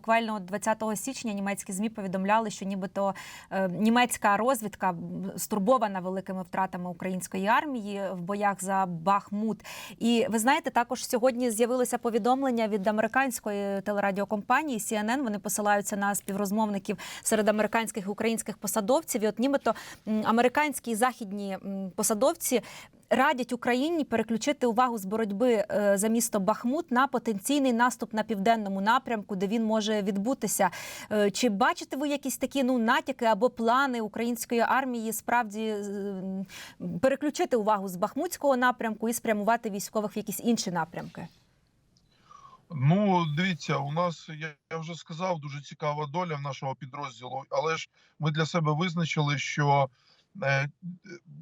буквально 20 січня німецькі змі повідомляли, що нібито е, німецька розвідка стурбована великими втратами української армії в боях за Бахмут. І ви знаєте, також сьогодні з'явилося повідомлення від американської телерадіокомпанії CNN. Вони посилаються на співрозмовників серед американських і українських посадовців. І от нібито американські і західні посадовці радять Україні переключити увагу з боротьби е, за місто Бахмут на потенційний наступ на південному напрямку, де він може відбутися. Е, Чи бачите ви якісь такі ну натяки або плани української армії справді переключити увагу з Бахмутського напрямку і спрямувати військових в якісь інші напрямки? Ну, дивіться, у нас я, я вже сказав, дуже цікава доля в нашого підрозділу, але ж ми для себе визначили, що е,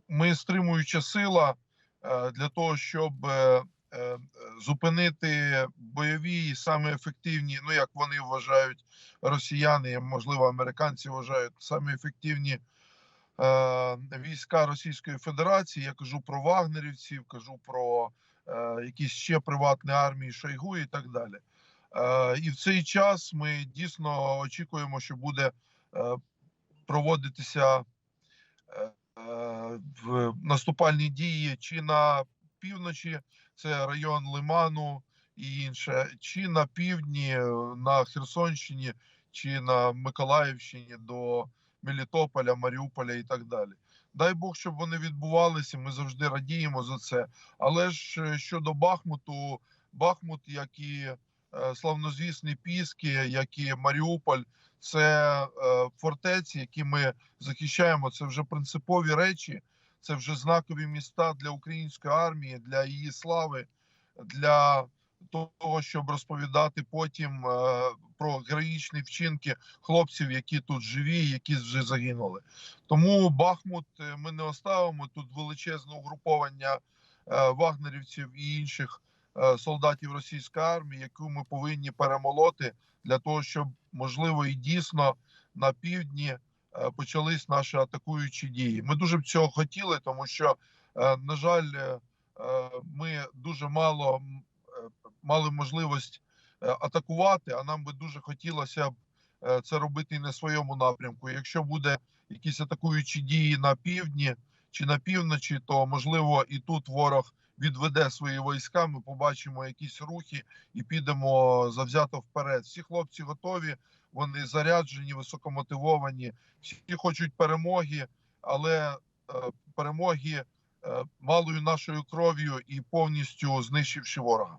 ми стримуюча сила е, для того, щоб е, е, зупинити бойові саме ефективні, ну як вони вважають росіяни, можливо, американці вважають самі ефективні війська Російської Федерації. Я кажу про вагнерівців, кажу про якісь ще приватні армії Шойгу і так далі. І в цей час ми дійсно очікуємо, що буде проводитися в наступальні дії чи на півночі, це район Лиману і інше, чи на півдні, е, на Херсонщині, чи на Миколаївщині до Мелітополя, Маріуполя і так далі. Дай Бог, щоб вони відбувалися. Ми завжди радіємо за це. Але ж е, щодо Бахмуту, Бахмут, як і е, славнозвісні Піски, як і Маріуполь, це е, фортеці, які ми захищаємо. Це вже принципові речі, це вже знакові міста для української армії, для її слави, для того, щоб розповідати потім е, про героїчні вчинки хлопців, які тут живі, які вже загинули. Тому Бахмут е, ми не оставимо тут величезне угруповання вагнерівців і інших солдатів російської армії, яку ми повинні перемолоти для того, щоб можливо і дійсно на півдні е, почались наші атакуючі дії. Ми дуже б цього хотіли, тому що, е, на жаль, е, е, ми дуже мало е, мали можливість е, атакувати, а нам би дуже хотілося б е, це робити і на своєму напрямку. Якщо буде якісь атакуючі дії на півдні чи на півночі, то можливо і тут ворог відведе свої війська. Ми побачимо якісь рухи і підемо завзято вперед. Всі хлопці готові, вони заряджені, високомотивовані, всі хочуть перемоги, але е, перемоги е, малою нашою кров'ю і повністю знищивши ворога.